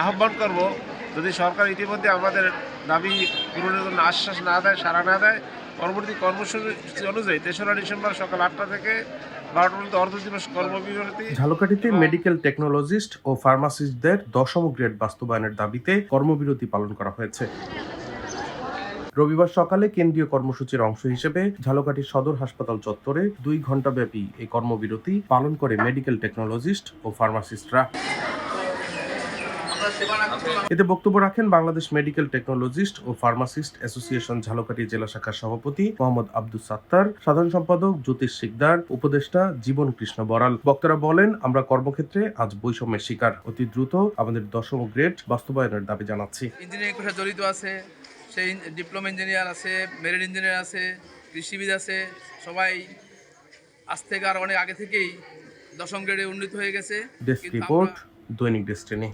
আহ্বান করব যদি সরকার ইতিমধ্যে আমাদের দাবি পূরণের জন্য আশ্বাস না দেয় সাড়া না দেয় পরবর্তী কর্মসূচি অনুযায়ী তেসরা ডিসেম্বর সকাল আটটা থেকে বারোটা পর্যন্ত অর্ধ দিবস কর্মবিরতি। ঝালকাঠিতে মেডিকেল টেকনোলজিস্ট ও ফার্মাসিস্টদের দশম গ্রেড বাস্তবায়নের দাবিতে কর্মবিরতি পালন করা হয়েছে। রবিবার সকালে কেন্দ্রীয় কর্মসূচির অংশ হিসেবে ঝালকাঠি সদর হাসপাতাল চত্বরে দুই ঘণ্টাব্যাপী এই কর্মবিরতি পালন করে মেডিকেল টেকনোলজিস্ট ও ফার্মাসিস্টরা। এতে বক্তব্য রাখেন বাংলাদেশ মেডিকেল টেকনোলজিস্ট ও ফার্মাসিস্ট অ্যাসোসিয়েশন ঝালকাঠি জেলা শাখার সভাপতি মোহাম্মদ আব্দুল সাত্তার সাধারণ সম্পাদক জ্যোতিষ শিকদার উপদেষ্টা জীবন কৃষ্ণ বরাল। বক্তারা বলেন আমরা কর্মক্ষেত্রে আজ বৈষম্যের শিকার। অতি দ্রুত আমাদের দশম গ্রেড বাস্তবায়নের দাবি জানাচ্ছি। ইঞ্জিনিয়ারিং পেশা জড়িত আছে সেই ডিপ্লোমা ইঞ্জিনিয়ার আছে মেরিট ইঞ্জিনিয়ার আছে কৃষিবিদ আছে সবাই আজ থেকে আর অনেক আগে থেকেই দশম গ্রেডে উন্নীত হয়ে গেছে। Desk report Dainik Destiny.